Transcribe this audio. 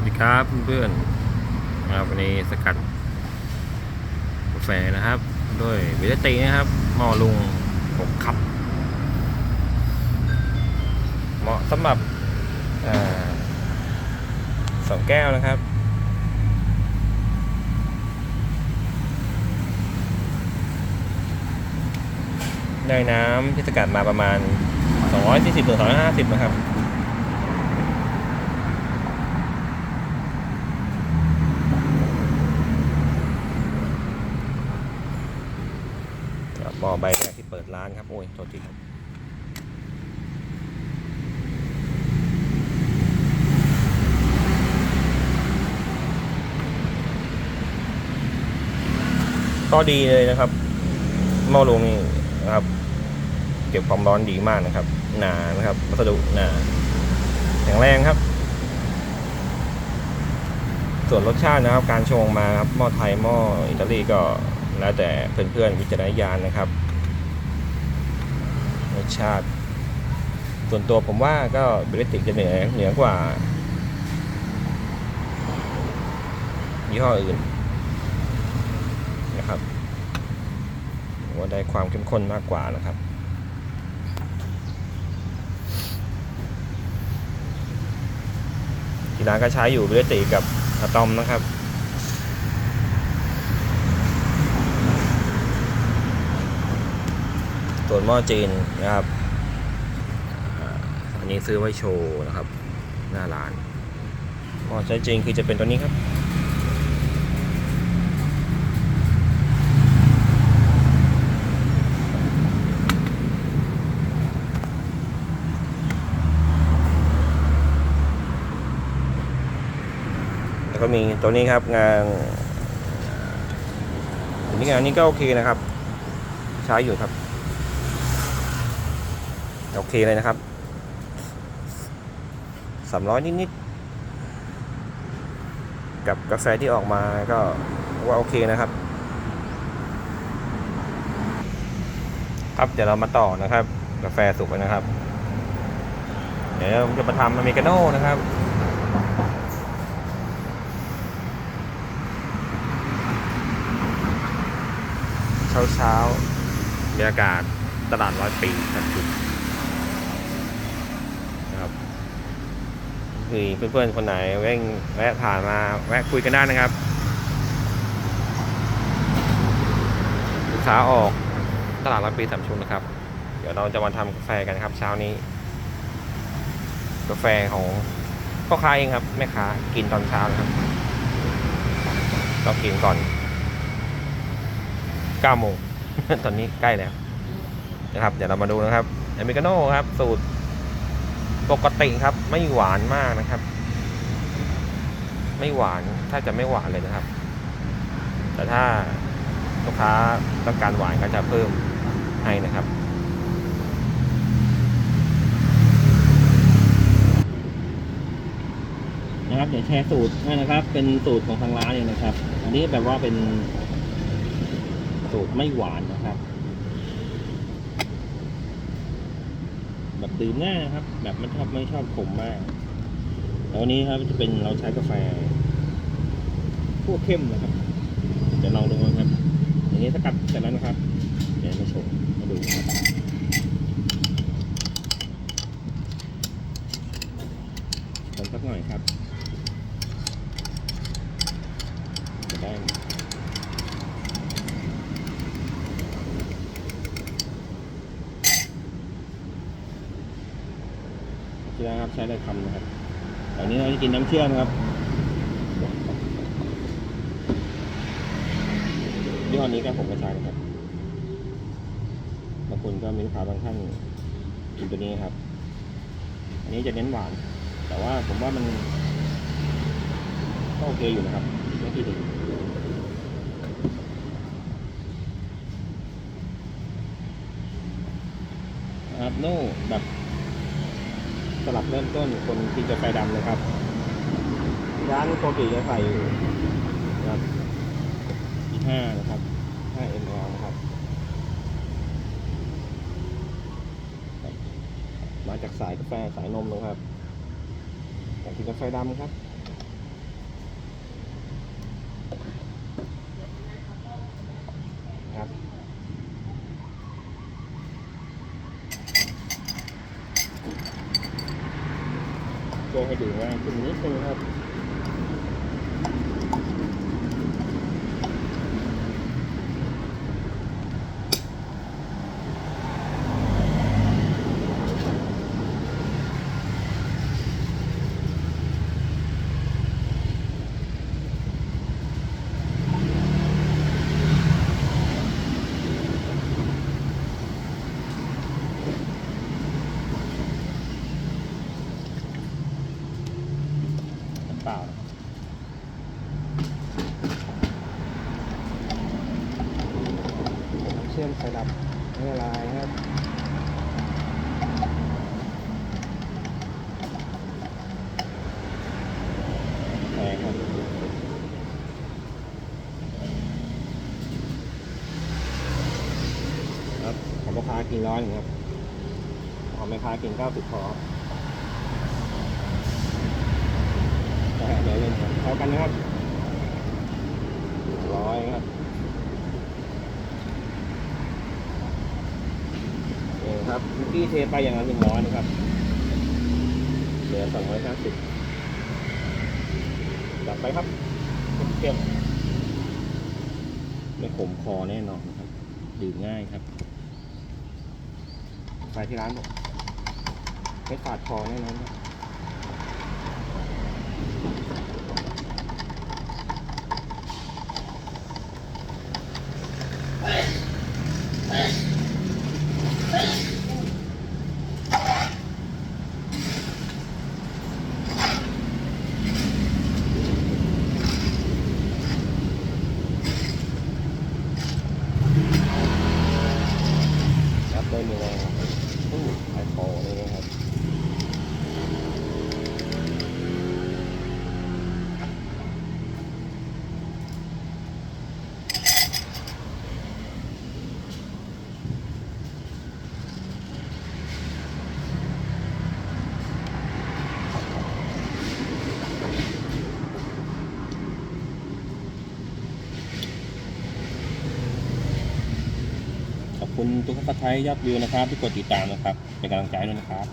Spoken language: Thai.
วัสดีครับเพื่อนๆครับวันนี้สกัดกาแฟนะครับ ด้วยวิตาตีนะครับหม้อลุงหกคัพเหมาะสำหรับอสองแก้วนะครับได้น้ำที่สกัดมาประมาณ 240ถึง250 นะครับ ครับหม้อ ใบแรกที่เปิดร้านครับ โอ้ยโทษทีครับก็ดีเลยนะครับหม้อลงนี่นะครับ เก็บความร้อนดีมากนะครับ หนานะครับวัสดุหนาแข็งแรงครับ ส่วนรสชาตินะครับ การชงมาครับหม้อไทยหม้ออิตาลีก็ แล้วแต่เพื่อนๆวิจารณญาณนะครับรสชาติ ส่วนตัวผมว่าก็เบรติกจะเหนือเหนือกว่ายี่ห้ออื่นนะครับว่าได้ความเข้มข้นมากกว่านะครับที่ร้านก็ใช้อยู่เบรติกกับอะตอมนะครับ ส่วนหม้อจีนนะครับอันนี้ซื้อไว้โชว์นะครับ หน้าร้านหม้อใช้จริงคือจะเป็นตัวนี้ครับแล้วก็มีตัวนี้ครับงานอันนี้งานนี้ก็โอเคนะครับ ใช้อยู่ครับ โอเคเลยนะครับสามร้อยนิดๆ กับกาแฟที่ออกมาก็ว่าโอเคนะครับ ครับเดี๋ยวเรามาต่อนะครับ กาแฟสุกแล้วนะครับ เดี๋ยวเราจะมาทำอเมริกาโน่นะครับเช้าเช้าๆบรรยากาศตลาดร้อยปีครับจุดนะครับ คือเพื่อนๆคนไหนแวะแวะผ่านมาแวะคุยกันได้นะครับลูกค้าออกตลาดร้อยปีสามชุมนะครับ เดี๋ยวเราจะมาทำกาแฟกันครับ เช้านี้ กาแฟของพ่อค้าเองครับแม่ค้ากินตอนเช้านะครับก็กินก่อน9โมงตอนนี้ใกล้แล้วนะครับ เดี๋ยวเรามาดูนะครับอเมริกาโน่ครับ สูตร ปกติครับ ไม่หวานมากนะครับ ไม่หวานถ้าจะไม่หวานเลยนะครับ แต่ถ้าลูกค้าต้องการหวานก็จะเพิ่มให้นะครับนะครับเดี๋ยวแชร์สูตรให้นะครับ เป็นสูตรของทางร้านเองนะครับ อันนี้แบบว่าเป็นสูตรไม่หวานนะครับ แบบ ดื่มง่ายนะครับ แบบไม่ชอบไม่ชอบขมมากแล้ววันนี้ครับจะเป็นเราใช้กาแฟพวกเข้มนะครับเดี๋ยวลองดูนะครับอย่างนี้สกัดเสร็จแล้วนะครับ เดี๋ยวมาชมมาดูครับคนสักหน่อยครับจะได้ ที่แล้วครับ ใช้ได้คำนะครับตอนนี้เราจะกินน้ำเชื่อมครับยี่ห้อนี้ก็ผมก็ใช้นะครับบางคนก็มีลูกค้าบางท่านกินตัวนี้ครับ อันนี้จะเน้นหวาน แต่ว่าผมว่ามันก็โอเคอยู่นะครับไม่ที่ดีนะครับโน่แบบ สลับเริ่มต้นคนที่จะไฟดำเลยครับ ร้านโกกิจะใส่นะครับที่ห้านะครับ5 ml นะครับ มาจากสายกาแฟสายนมนะครับอยากกินกาแฟดำครับ ให้ดูง่ายขึ้นนิดนึงครับ น้ำเปล่าเชื่อมไฟดับไม่ละลายครับ แพงครับ ครับของลูกค้ากินร้อยนึ่งครับของแม่ค้ากินเก้าสิบพอแต่เดี๋ยวเล่นครับเท่ากันนะครับร้อยครับนี่ครับเมื่อกี้เทไปอย่างนั้นหนึ่งร้อยนะครับ เหลือสองร้อยห้าสิบจัดไปครับเค็มๆไม่ขมคอแน่นอนครับ ดื่มง่ายครับ ไปที่ร้านผมไม่ฝาดคอแน่นอนครับรับได้มีแร งอู้ไอโฟนี่นะครับ คุณทุกท่านไทยยอดวิวนะครับที่กดติดตามนะครับเป็นกำลังใจด้วยนะครับ